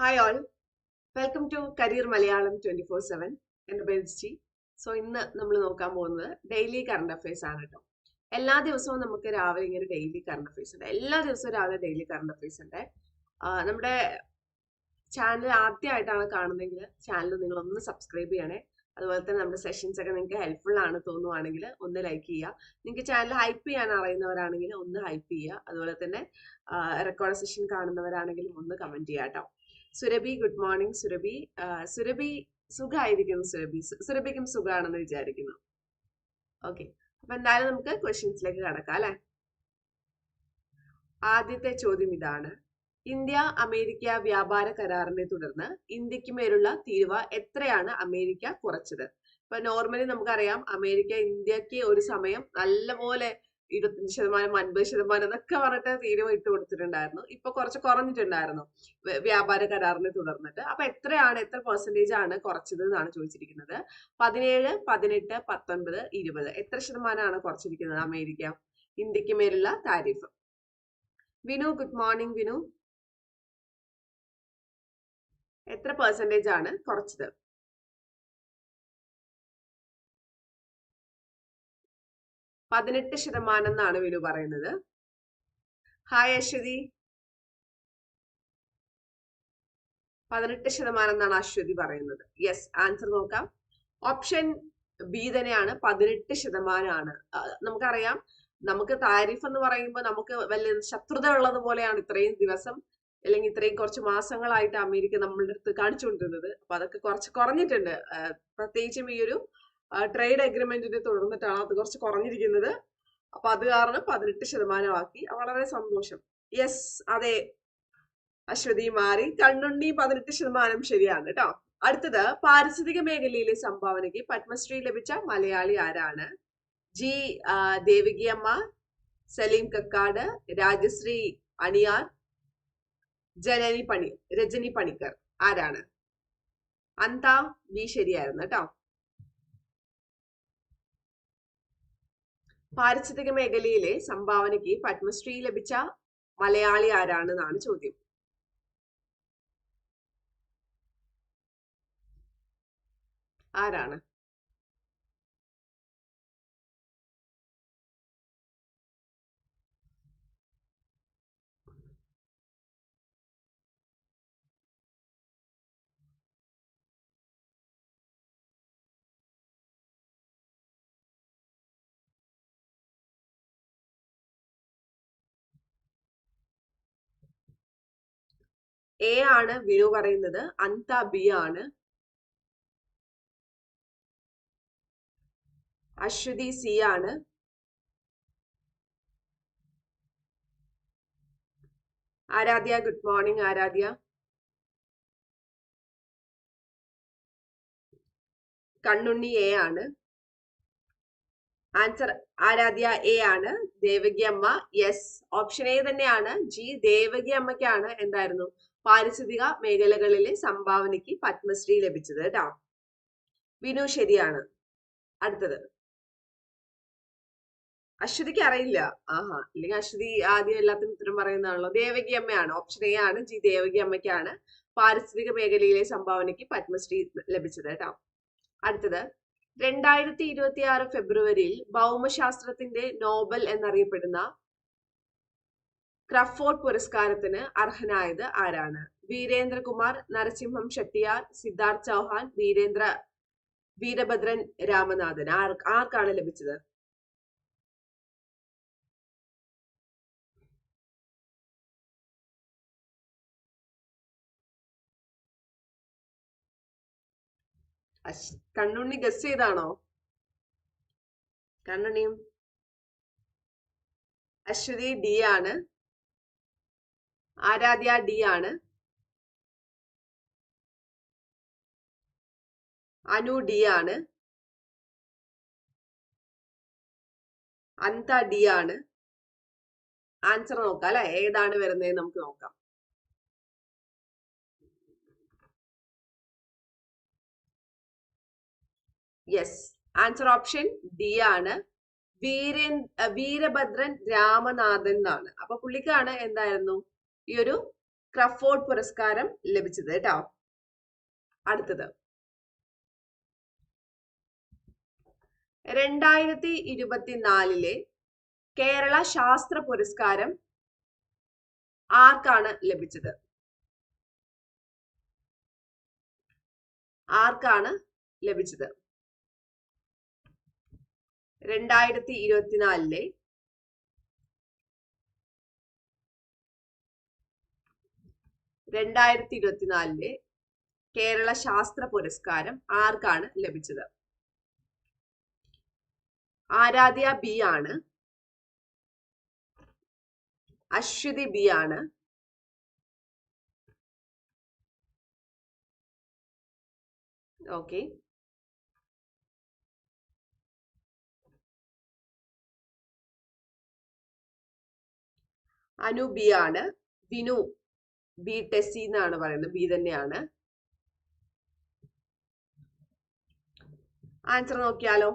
Hi all welcome to career Malayalam twenty four seven എന്റെ പേര് G so ഇന്ന് നമ്മൾ നോക്കാൻ പോകുന്നത് ഡെയിലി കറണ്ട് അഫയേഴ്സ് ആണ് കേട്ടോ എല്ലാ ദിവസവും നമുക്ക് രാവിലെ ഇങ്ങനെ ഡെയിലി കറണ്ട് അഫയേഴ്സ് ഉണ്ട്. എല്ലാ ദിവസവും രാവിലെ ഡെയിലി കറണ്ട് അഫയേഴ്സ് ഉണ്ട്. നമ്മുടെ ചാനൽ ആദ്യമായിട്ടാണ് കാണുന്നതെങ്കിൽ ചാനൽ നിങ്ങൾ ഒന്ന് സബ്സ്ക്രൈബ് ചെയ്യണേ. അതുപോലെ തന്നെ നമ്മുടെ സെഷൻസ് ഒക്കെ നിങ്ങൾക്ക് ഹെൽപ്ഫുൾ ആണ് തോന്നുവാണെങ്കിൽ ഒന്ന് ലൈക്ക് ചെയ്യുക. നിങ്ങൾക്ക് ചാനൽ ഹൈപ്പ് ചെയ്യാൻ അറിയുന്നവരാണെങ്കിൽ ഒന്ന് ഹൈപ്പ് ചെയ്യുക. അതുപോലെ തന്നെ റെക്കോർഡ് സെഷൻ കാണുന്നവരാണെങ്കിലും ഒന്ന് കമന്റ് ചെയ്യുക കേട്ടോ സുരഭി ഗുഡ് മോർണിംഗ് സുരഭി. സുരഭി സുഖമായിരിക്കുന്നു സുരഭി. സുരഭിക്കും സുഖമാണെന്ന് വിചാരിക്കുന്നു. ഓക്കെ. അപ്പൊ എന്തായാലും നമുക്ക് ക്വസ്റ്റ്യൻസിലേക്ക് കടക്കാം അല്ലെ? ആദ്യത്തെ ചോദ്യം ഇതാണ്. ഇന്ത്യ അമേരിക്ക വ്യാപാര കരാറിനെ തുടർന്ന് ഇന്ത്യയ്ക്ക് മേലുള്ള തീരുവ എത്രയാണ് അമേരിക്ക കുറച്ചത്? ഇപ്പൊ നോർമലി നമുക്കറിയാം അമേരിക്ക ഇന്ത്യയ്ക്ക് ഒരു സമയം നല്ലപോലെ ഇരുപത്തഞ്ച് ശതമാനം അൻപത് ശതമാനം എന്നൊക്കെ പറഞ്ഞിട്ട് തീരുമാനം ഇട്ട് കൊടുത്തിട്ടുണ്ടായിരുന്നു. ഇപ്പൊ കുറച്ച് കുറഞ്ഞിട്ടുണ്ടായിരുന്നു വ്യ- വ്യാപാര കരാറിനെ തുടർന്നിട്ട്. അപ്പൊ എത്രയാണ് എത്ര പെർസെന്റേജ് ആണ് കുറച്ചത് എന്നാണ് ചോദിച്ചിരിക്കുന്നത്. പതിനേഴ് പതിനെട്ട് പത്തൊൻപത് ഇരുപത്. എത്ര ശതമാനമാണ് കുറച്ചിരിക്കുന്നത് അമേരിക്ക? ഇന്ത്യയ്ക്ക് മേലുള്ള tariff. Vinu good morning Vinu. എത്ര പെർസെന്റേജ് ആണ് കുറച്ചത്? പതിനെട്ട് ശതമാനം എന്നാണ് വിനു പറയുന്നത്. ഹായ് അശ്വതി. പതിനെട്ട് ശതമാനം എന്നാണ് അശ്വതി പറയുന്നത്. യെസ് ആൻസർ നോക്കാം. ഓപ്ഷൻ ബി തന്നെയാണ് പതിനെട്ട് ശതമാനമാണ് നമുക്കറിയാം. നമുക്ക് താരിഫ് എന്ന് പറയുമ്പോൾ നമുക്ക് വലിയ ശത്രുത ഉള്ളത് പോലെയാണ് ഇത്രയും ദിവസം അല്ലെങ്കിൽ ഇത്രയും കുറച്ച് മാസങ്ങളായിട്ട് അമേരിക്ക നമ്മളുടെ അടുത്ത് കാണിച്ചുകൊണ്ടിരുന്നത്. അപ്പൊ അതൊക്കെ കുറച്ച് കുറഞ്ഞിട്ടുണ്ട്. പ്രത്യേകിച്ചും ഈ ഒരു ട്രേഡ് അഗ്രിമെന്റിനെ തുടർന്നിട്ടാണ് അത് കുറച്ച് കുറഞ്ഞിരിക്കുന്നത്. അപ്പൊ അത് കാരണം പതിനെട്ട് ശതമാനമാക്കി. വളരെ സന്തോഷം. യെസ് അതെ. അശ്വതി മാറി. കണ്ണുണ്ണി പതിനെട്ട് ശതമാനം ശരിയാണ് കേട്ടോ. അടുത്തത് പാരിസ്ഥിതിക മേഖലയിലെ സംഭാവനയ്ക്ക് പത്മശ്രീ ലഭിച്ച മലയാളി ആരാണ്? ജി ദേവികിയമ്മ സലീം കക്കാട് രാജശ്രീ അണിയാർ ജനനി പണി രജനി പണിക്കർ ആരാണ്? അന്ത ബി ശരിയായിരുന്നു കേട്ടോ. പാരിസ്ഥിതിക മേഖലയിലെ സംഭാവനയ്ക്ക് പത്മശ്രീ ലഭിച്ച മലയാളി ആരാണെന്നാണ് ചോദ്യം. ആരാണ്? എ ആണ് വിനു പറയുന്നത്. അന്ത ബി ആണ്. അശ്വതി സി ആണ്. Aradhya good morning Aradhya. Kannunni A ആണ്. ആൻസർ ആരാധ്യ എ ആണ്. Devaki Amma yes option A തന്നെയാണ്. ജി ദേവകി അമ്മയ്ക്കാണ്. എന്തായിരുന്നു? പാരിസ്ഥിതിക മേഖലകളിലെ സംഭാവനയ്ക്ക് പത്മശ്രീ ലഭിച്ചത് കേട്ടോ വിനു ശരിയാണ്. അടുത്തത്. അശ്വതിക്ക് അറിയില്ല. ആഹാ അല്ലെങ്കിൽ അശ്വതി ആദ്യം എല്ലാത്തിനും ഉത്തരം പറയുന്നതാണല്ലോ. ദേവകി അമ്മയാണ് ഓപ്ഷൻ എ ആണ്. ജി ദേവകി അമ്മയ്ക്കാണ് പാരിസ്ഥിതിക മേഖലയിലെ സംഭാവനയ്ക്ക് പത്മശ്രീ ലഭിച്ചത് കേട്ടോ അടുത്തത്. രണ്ടായിരത്തി ഇരുപത്തി ആറ് ഫെബ്രുവരിയിൽ ഭൗമശാസ്ത്രത്തിന്റെ നോബൽ എന്നറിയപ്പെടുന്ന ക്രഫോർഡ് പുരസ്കാരത്തിന് അർഹനായത് ആരാണ്? വീരേന്ദ്രകുമാർ നരസിംഹം ഷെട്ടിയാർ സിദ്ധാർത്ഥ് ചൗഹാൻ വീരേന്ദ്ര വീരഭദ്രൻ രാമനാഥൻ. ആർ ആർക്കാണ് ലഭിച്ചത്? കണ്ണുണ്ണി ഗസ് ചെയ്താണോ? കണ്ണുണ്ണിയും അശ്വതി ഡി ആണ്. ആരാധ്യ ഡി ആണ്. അനു ഡി ആണ്. അന്ത ഡി ആണ്. ആൻസർ നോക്കാം അല്ലെ? ഏതാണ് വരുന്നത് നമുക്ക് നോക്കാം. യെസ് ആൻസർ ഓപ്ഷൻ ഡി ആണ്. വീരൻ വീരഭദ്രൻ രാമനാഥൻ എന്നാണ്. അപ്പൊ പുള്ളിക്കാണ് എന്തായിരുന്നു? ഈ ഒരു ക്രഫോർഡ് പുരസ്കാരം ലഭിച്ചത് കേട്ടോ. അടുത്തത്. രണ്ടായിരത്തി ഇരുപത്തിനാലിലെ കേരള ശാസ്ത്ര പുരസ്കാരം ആർക്കാണ് ലഭിച്ചത്? ആർക്കാണ് ലഭിച്ചത്? രണ്ടായിരത്തി ഇരുപത്തിനാലിലെ രണ്ടായിരത്തി ഇരുപത്തിനാലിലെ കേരള ശാസ്ത്ര പുരസ്കാരം ആർക്കാണ് ലഭിച്ചത്? ആരാധ്യ ബി ആണ്. അശ്വതി ബി ആണ്. ഓക്കെ. അനു ബി ആണ്. വിനു ബി ടെസ്സി എന്നാണ് പറയുന്നത്. ബി തന്നെയാണ്. ആൻസർ നോക്കിയാലോ?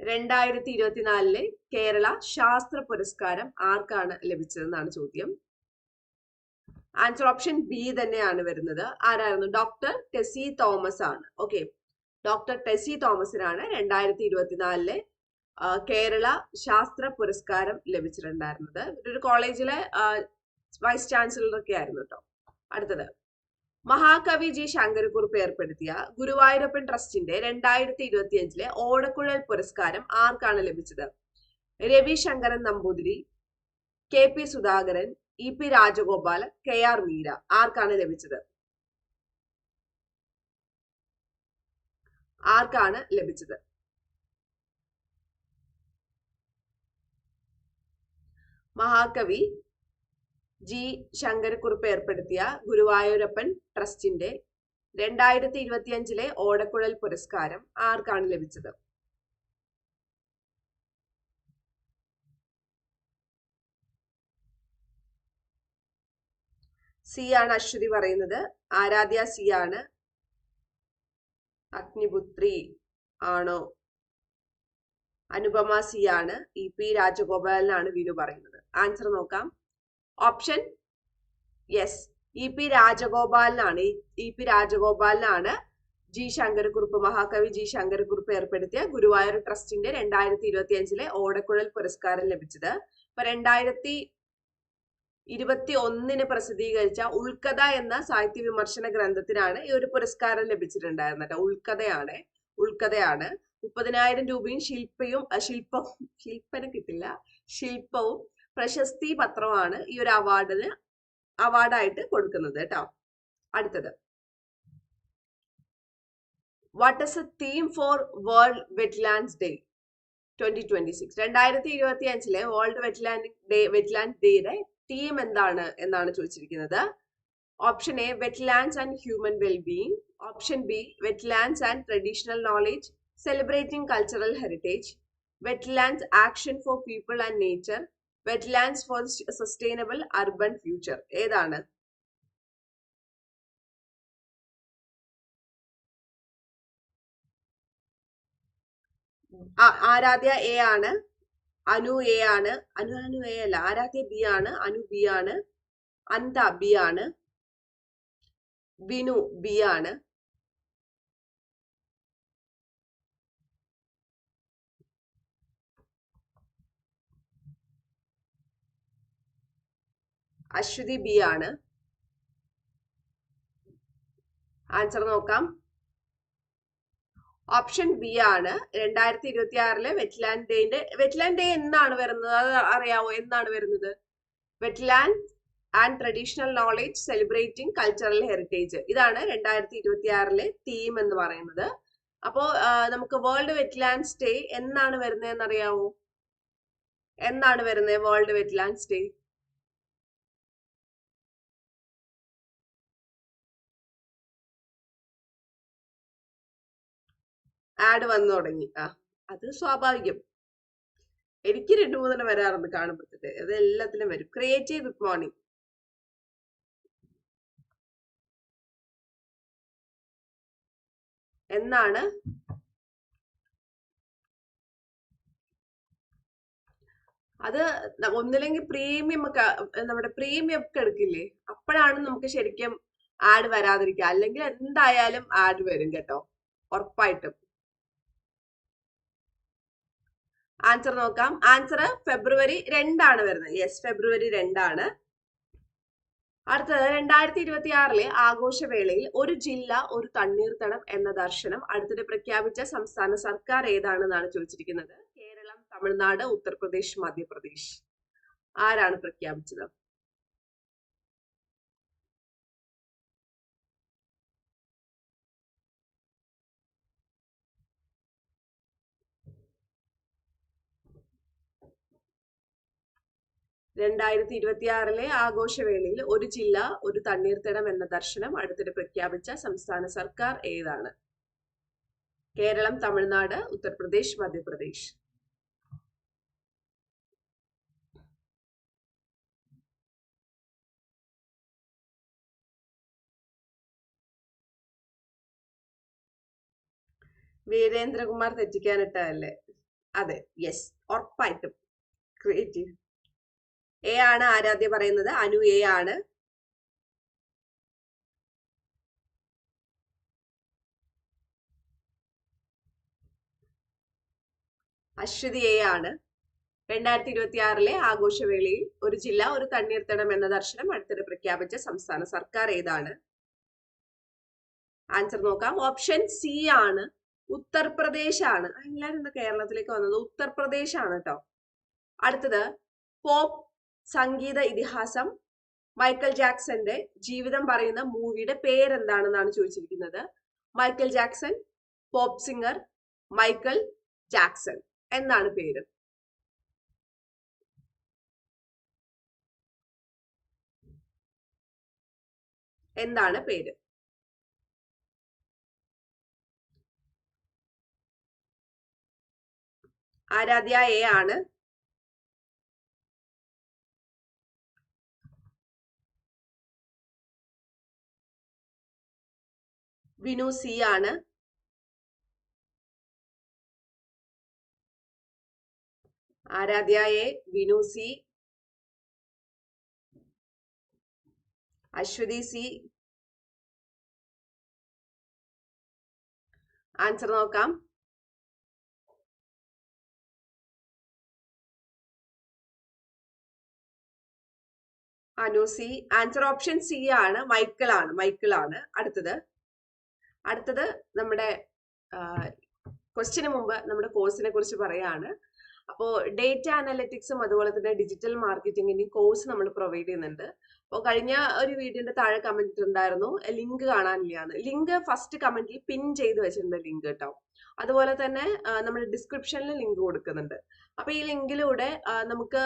രണ്ടായിരത്തി ഇരുപത്തിനാലിലെ കേരള ശാസ്ത്ര പുരസ്കാരം ആർക്കാണ് ലഭിച്ചതെന്നാണ് ചോദ്യം. ആൻസർ ഓപ്ഷൻ ബി തന്നെയാണ് വരുന്നത്. ആരായിരുന്നു? ഡോക്ടർ ടെസി തോമസ് ആണ്. ഓക്കെ ഡോക്ടർ ടെസി തോമസിനാണ് രണ്ടായിരത്തി ഇരുപത്തിനാലിലെ കേരള ശാസ്ത്ര പുരസ്കാരം ലഭിച്ചിട്ടുണ്ടായിരുന്നത്. ഒരു കോളേജിലെ വൈസ് ചാൻസലറൊക്കെ ആയിരുന്നു കേട്ടോ അടുത്തത്. മഹാകവി ജി ശങ്കരക്കുറുപ്പ് ഏർപ്പെടുത്തിയ ഗുരുവായൂരപ്പൻ ട്രസ്റ്റിന്റെ രണ്ടായിരത്തി ഇരുപത്തി അഞ്ചിലെ ഓടക്കുഴൽ പുരസ്കാരം ആർക്കാണ് ലഭിച്ചത്? Ravisankaran Namboothiri K P Sudhakaran E P Rajagopal K R Meera ആർക്കാണ് ലഭിച്ചത്? ആർക്കാണ് ലഭിച്ചത്? മഹാകവി ജി. ശങ്കരക്കുറുപ്പ് ഏർപ്പെടുത്തിയ ഗുരുവായൂരപ്പൻ ട്രസ്റ്റിന്റെ രണ്ടായിരത്തി ഇരുപത്തിയഞ്ചിലെ ഓടക്കുഴൽ പുരസ്കാരം ആർക്കാണ് ലഭിച്ചത്? സി ആണ് അശ്വതി പറയുന്നത്. ആരാധ്യ സി ആണ്. അഗ്നിപുത്രി ആണോ? അനുപമ സി ആണ്. ഇ പി രാജഗോപാലനാണ് വിനു പറയുന്നത്. ആൻസർ നോക്കാം. ഓപ്ഷൻ യെസ് ഇ പി രാജഗോപാലനാണ് ഇ പി രാജഗോപാലനാണ് ജി ശങ്കരക്കുറുപ്പ് മഹാകവി ജി ശങ്കരക്കുറുപ്പ് ഏർപ്പെടുത്തിയ ഗുരുവായൂർ ട്രസ്റ്റിന്റെ രണ്ടായിരത്തി ഇരുപത്തി അഞ്ചിലെ ഓടക്കുഴൽ പുരസ്കാരം ലഭിച്ചത്. ഇപ്പൊ രണ്ടായിരത്തി ഇരുപത്തി ഒന്നിന് പ്രസിദ്ധീകരിച്ച ഉൾക്കഥ എന്ന സാഹിത്യ വിമർശന ഗ്രന്ഥത്തിനാണ് ഈ ഒരു പുരസ്കാരം ലഭിച്ചിട്ടുണ്ടായിരുന്നത് ഉൾക്കഥയാണ് ഉൾക്കഥയാണ് മുപ്പതിനായിരം രൂപയും ശില്പയും ശില്പം ശില്പന കിട്ടില്ല. ശില്പവും പ്രശസ്തി പത്രമാണ് ഈ ഒരു അവാർഡിന് അവാർഡായിട്ട് കൊടുക്കുന്നത് കേട്ടോ. അടുത്തത്. What is a theme for world wetlands day twenty twenty six രണ്ടായിരത്തി ഇരുപത്തി അഞ്ചിലെ വേൾഡ് വെറ്റ്ലാൻഡ് ഡേ വെറ്റ്ലാൻഡ് ഡേയുടെ തീം എന്താണ് എന്നാണ് ചോദിച്ചിരിക്കുന്നത്. Option A wetlands and human wellbeing option B wetlands and traditional knowledge celebrating cultural heritage wetlands action for people and nature wetlands for sustainable urban future ഏതാണ്? Aaradhya A ആണ്. Anu A ആണ്. Anu Anu A അല്ല. Aaradhya B ആണ് Anu B ആണ്. അന്ത B ആണ്. Binu B ആണ്. Aswathy B ആണ്. ആൻസർ നോക്കാം. ഓപ്ഷൻ ബി ആണ്. രണ്ടായിരത്തി ഇരുപത്തി ആറിലെ വെറ്റ്ലാൻഡ് ഡേന്റെ വെറ്റ്ലാൻഡ് ഡേ എന്നാണ് വരുന്നത്? അത് അറിയാവോ? എന്നാണ് വരുന്നത്? Wetland and traditional knowledge celebrating cultural heritage ഇതാണ് രണ്ടായിരത്തി ഇരുപത്തി ആറിലെ തീം എന്ന് പറയുന്നത്. അപ്പോ നമുക്ക് വേൾഡ് വെറ്റ്ലാൻഡ്സ് ഡേ എന്നാണ് വരുന്നത് എന്നറിയാവോ എന്നാണ് വരുന്നത് വേൾഡ് വെറ്റ്ലാൻഡ്സ് ഡേ ആഡ് വന്നു തുടങ്ങി. ആ അത് സ്വാഭാവികം. എനിക്ക് രണ്ടു മൂന്നെണ്ണം വരാറുണ്ട് കാണുമ്പോഴത്തെ അത് എല്ലാത്തിലും വരും. ക്രിയേറ്റീവ് ഗുഡ് മോർണിംഗ് എന്നാണ്? അത് ഒന്നില്ലെങ്കിൽ പ്രീമിയം ഒക്കെ നമ്മുടെ പ്രീമിയം ഒക്കെ എടുക്കില്ലേ? അപ്പോഴാണ് നമുക്ക് ശരിക്കും ആഡ് വരാതിരിക്കുക. അല്ലെങ്കിൽ എന്തായാലും ആഡ് വരും കേട്ടോ. ഉറപ്പായിട്ടും. ആൻസർ നോക്കാം. ആൻസർ ഫെബ്രുവരി രണ്ടാണ് വരുന്നത്. യെസ് ഫെബ്രുവരി രണ്ടാണ്. അടുത്തത് രണ്ടായിരത്തി ഇരുപത്തി ആറിലെ ആഘോഷവേളയിൽ ഒരു ജില്ല ഒരു തണ്ണീർത്തടം എന്ന ദർശനം അടുത്തിടെ പ്രഖ്യാപിച്ച സംസ്ഥാന സർക്കാർ ഏതാണെന്നാണ് ചോദിച്ചിരിക്കുന്നത്? കേരളം തമിഴ്നാട് ഉത്തർപ്രദേശ് മധ്യപ്രദേശ്. ആരാണ് പ്രഖ്യാപിച്ചത്? രണ്ടായിരത്തി ഇരുപത്തിയാറിലെ ആഘോഷവേളയിൽ ഒരു ജില്ല ഒരു തണ്ണീർത്തടം എന്ന ദർശനം അടുത്തിടെ പ്രഖ്യാപിച്ച സംസ്ഥാന സർക്കാർ ഏതാണ്? കേരളം തമിഴ്നാട് ഉത്തർപ്രദേശ് മധ്യപ്രദേശ്. വീരേന്ദ്രകുമാർ തെറ്റിക്കാനിട്ടതല്ലേ? അതെ യെസ് ഉറപ്പായിട്ടും. ക്രിയേറ്റീവ്. എ ആണ് ആരാധ്യ പറയുന്നത്? അനു എ ആണ്. അശ്വതി എ ആണ്. രണ്ടായിരത്തി ഇരുപത്തി ആറിലെ ആഘോഷവേളയിൽ ഒരു ജില്ല ഒരു തണ്ണീർത്തടം എന്ന ദർശനം അടുത്തിടെ പ്രഖ്യാപിച്ച സംസ്ഥാന സർക്കാർ ഏതാണ്? ആൻസർ നോക്കാം. ഓപ്ഷൻ സി ആണ്. ഉത്തർപ്രദേശ് ആണ്. എല്ലാവരും കേരളത്തിലേക്ക് വന്നത്. ഉത്തർപ്രദേശ് ആണ് കേട്ടോ. അടുത്തത് പോപ്പ് സംഗീത ഇതിഹാസം മൈക്കൽ ജാക്സന്റെ ജീവിതം പറയുന്ന മൂവിയുടെ പേരെന്താണെന്നാണ് ചോദിച്ചിരിക്കുന്നത്. Michael Jackson pop singer Michael Jackson എന്നാണ് പേര്. എന്താണ് പേര്. ആരാധ്യ എ ആണ് വിനു സി ആണ്. Aradhya A Vinu C. Aswathy C. Answer നോക്കാം. Anu C. Answer option C ആണ്. മൈക്കിൾ ആണ്. മൈക്കിൾ ആണ്. അടുത്തത്. അടുത്തത് നമ്മുടെ ക്വസ്റ്റിന് മുമ്പ് നമ്മുടെ കോഴ്സിനെ കുറിച്ച് പറയാണ്. അപ്പോൾ ഡേറ്റ അനലിറ്റിക്സും അതുപോലെ തന്നെ ഡിജിറ്റൽ മാർക്കറ്റിംഗിന്റെയും കോഴ്സ് നമ്മൾ പ്രൊവൈഡ് ചെയ്യുന്നുണ്ട്. അപ്പോൾ കഴിഞ്ഞ ഒരു വീഡിയോന്റെ താഴെ കമന്റ് ഉണ്ടായിരുന്നു ലിങ്ക് കാണാനില്ലാന്ന് ലിങ്ക് ഫസ്റ്റ് കമന്റിൽ പിൻ ചെയ്ത് വെച്ചിട്ടുണ്ട് ലിങ്ക് കേട്ടോ അതുപോലെ തന്നെ നമ്മൾ ഡിസ്ക്രിപ്ഷനിൽ ലിങ്ക് കൊടുക്കുന്നുണ്ട്. അപ്പോൾ ഈ ലിങ്കിലൂടെ നമുക്ക്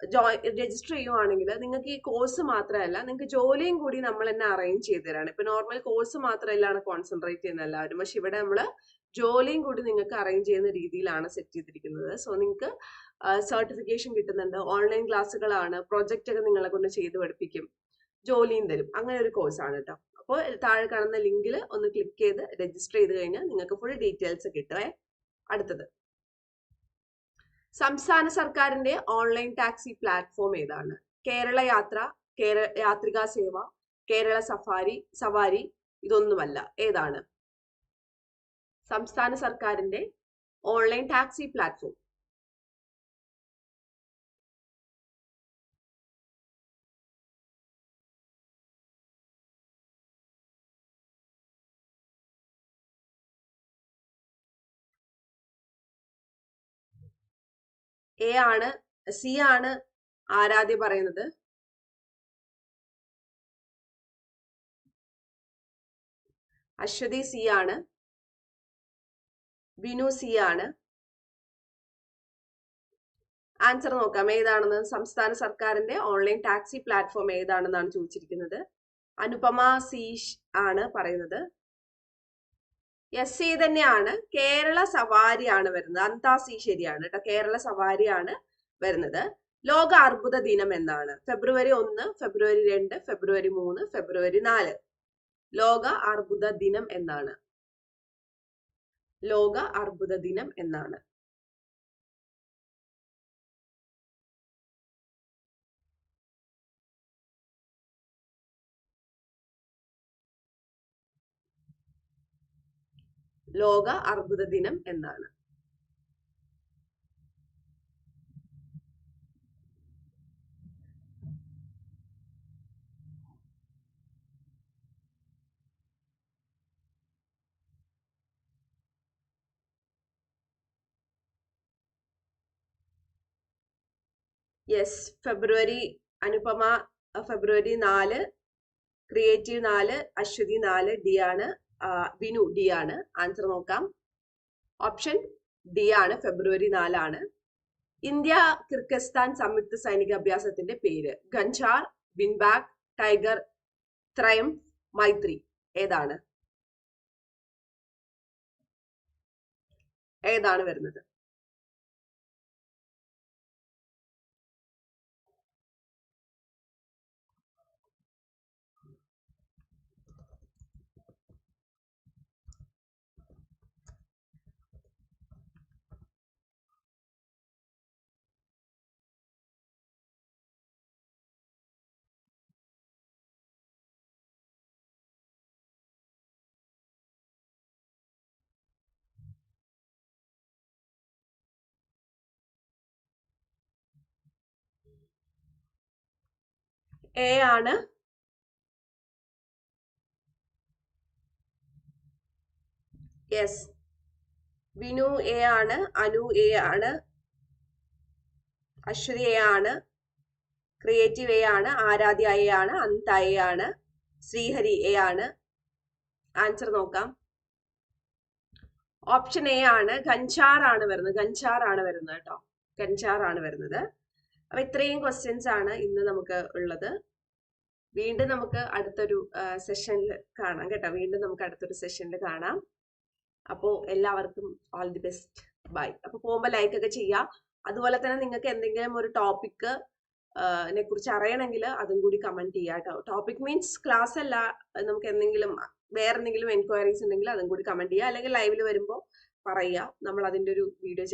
ജോയി രജിസ്റ്റർ ചെയ്യുവാണെങ്കിൽ നിങ്ങൾക്ക് ഈ കോഴ്സ് മാത്രമല്ല നിങ്ങൾക്ക് ജോലിയും കൂടി നമ്മൾ തന്നെ അറേഞ്ച് ചെയ്ത് തരാണ്. ഇപ്പൊ നോർമൽ കോഴ്സ് മാത്രമല്ലാണ് കോൺസെൻട്രേറ്റ് ചെയ്യുന്ന എല്ലാവരും. പക്ഷെ ഇവിടെ നമ്മൾ ജോലിയും കൂടി നിങ്ങൾക്ക് അറേഞ്ച് ചെയ്യുന്ന രീതിയിലാണ് സെറ്റ് ചെയ്തിരിക്കുന്നത്. സോ നിങ്ങൾക്ക് സർട്ടിഫിക്കേഷൻ കിട്ടുന്നുണ്ട്. ഓൺലൈൻ ക്ലാസ്സുകളാണ്. പ്രൊജക്റ്റ് ഒക്കെ നിങ്ങളെ കൊണ്ട് ചെയ്ത് പഠിപ്പിക്കും. ജോലിയും തരും. അങ്ങനെ ഒരു കോഴ്സാണ് കേട്ടോ. അപ്പോൾ താഴെ കാണുന്ന ലിങ്കിൽ ഒന്ന് ക്ലിക്ക് ചെയ്ത് രജിസ്റ്റർ ചെയ്ത് കഴിഞ്ഞാൽ നിങ്ങൾക്ക് ഫുൾ ഡീറ്റെയിൽസ് കിട്ടുവേ അടുത്തത്. സംസ്ഥാന സർക്കാരിന്റെ ഓൺലൈൻ ടാക്സി പ്ലാറ്റ്ഫോം ഏതാണ്? കേരള യാത്ര കേരള യാത്രികാ സേവ കേരള സഫാരി സവാരി ഇതൊന്നുമല്ല. ഏതാണ്? സംസ്ഥാന സർക്കാരിന്റെ ഓൺലൈൻ ടാക്സി പ്ലാറ്റ്ഫോം എ ആണ് സി ആണ് ആരാധ്യ പറയുന്നത്? അശ്വതി സി ആണ്. ബിനു സി ആണ്. ആൻസർ നോക്കാം. ഏതാണെന്ന്? സംസ്ഥാന സർക്കാരിന്റെ ഓൺലൈൻ ടാക്സി പ്ലാറ്റ്ഫോം ഏതാണെന്നാണ് ചോദിച്ചിരിക്കുന്നത്. അനുപമ സി ആണ് പറയുന്നത്. എസ് സി തന്നെയാണ് കേരള സവാരിയാണ് വരുന്നത്. അന്താസി ശരിയാണ് കേട്ടോ കേരള സവാരിയാണ് വരുന്നത്. ലോക അർബുദ ദിനം എന്നാണ്. ഫെബ്രുവരി ഒന്ന് ഫെബ്രുവരി രണ്ട് ഫെബ്രുവരി മൂന്ന് ഫെബ്രുവരി നാല്. ലോക അർബുദ ദിനം എന്നാണ്. ലോക അർബുദ ദിനം എന്നാണ്. ലോക അർബുദ ദിനം എന്നാണ്. യെസ് ഫെബ്രുവരി അനുപമ ഫെബ്രുവരി നാല് ക്രിയേറ്റീവ് നാല് അശ്വതി നാല് ഡി ആണ് വിനു ഡി ആണ്. ആൻസർ നോക്കാം. ഓപ്ഷൻ ഡി ആണ് ഫെബ്രുവരി നാലാണ്. ഇന്ത്യ കിർഗിസ്ഥാൻ സംയുക്ത സൈനിക അഭ്യാസത്തിന്റെ പേര്. ഗഞ്ചാർ വിൻബാഗ് ടൈഗർ ത്രയം മൈത്രി ഏതാണ്? ഏതാണ് വരുന്നത്? എ ആണ്. യെസ് വിനു എ ആണ് അനു എ ആണ് അശ്വതി എ ആണ് ക്രിയേറ്റീവ് എ ആണ് ആരാധ്യ എ ആണ് അന്ത എ ആണ് ശ്രീഹരി എ ആണ്. ആൻസർ നോക്കാം. ഓപ്ഷൻ എ ആണ് ഗഞ്ചാർ ആണ് വരുന്നത് ഗഞ്ചാർ ആണ് വരുന്നത് കേട്ടോ. ഗഞ്ചാർ ആണ് വരുന്നത്. അപ്പൊ ഇത്രയും ക്വസ്റ്റ്യൻസ് ആണ് ഇന്ന് നമുക്ക് ഉള്ളത്. വീണ്ടും നമുക്ക് അടുത്തൊരു സെഷനിൽ കാണാം കേട്ടോ. വീണ്ടും നമുക്ക് അടുത്തൊരു സെഷനിൽ കാണാം. അപ്പോൾ എല്ലാവർക്കും ഓൾ ദി ബെസ്റ്റ് ബൈ അപ്പോൾ പോകുമ്പോൾ ലൈക്ക് ഒക്കെ ചെയ്യാം. അതുപോലെ തന്നെ നിങ്ങൾക്ക് എന്തെങ്കിലും ഒരു ടോപ്പിക് നെ കുറിച്ച് അറിയണമെങ്കിൽ അതും കൂടി കമന്റ് ചെയ്യാം കേട്ടോ. ടോപ്പിക് മീൻസ് ക്ലാസ് അല്ല. നമുക്ക് എന്തെങ്കിലും വേറെ എന്തെങ്കിലും എൻക്വയറീസ് ഉണ്ടെങ്കിൽ അതും കൂടി കമന്റ് ചെയ്യുക അല്ലെങ്കിൽ ലൈവിൽ വരുമ്പോൾ പറയുക നമ്മൾ അതിന്റെ ഒരു വീഡിയോ